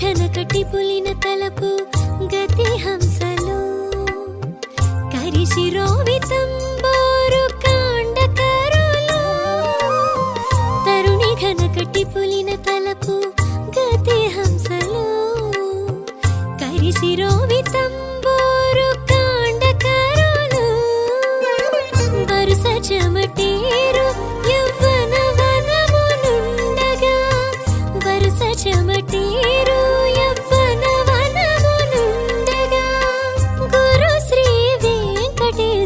కటి పులిన తలపు గతి హంసలు. కరిశిరోవితంబోరు కాండకరులు తరుణి ఘన కటి పులిన తలపు గతి హంసలు. కరిశిరోవితంబోరు కాండకరులు వరుస చెమటేరు